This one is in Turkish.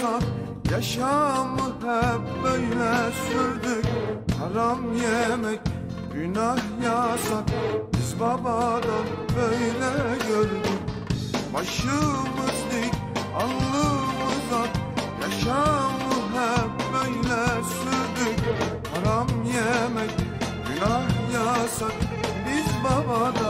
Alnımıza Yaşamı hep böyle sürdük. Haram yemek günah yasak. Biz babadan böyle gördük. Başımız dik alnımıza Yaşamı hep böyle sürdük. Haram yemek günah yasak. Biz babadan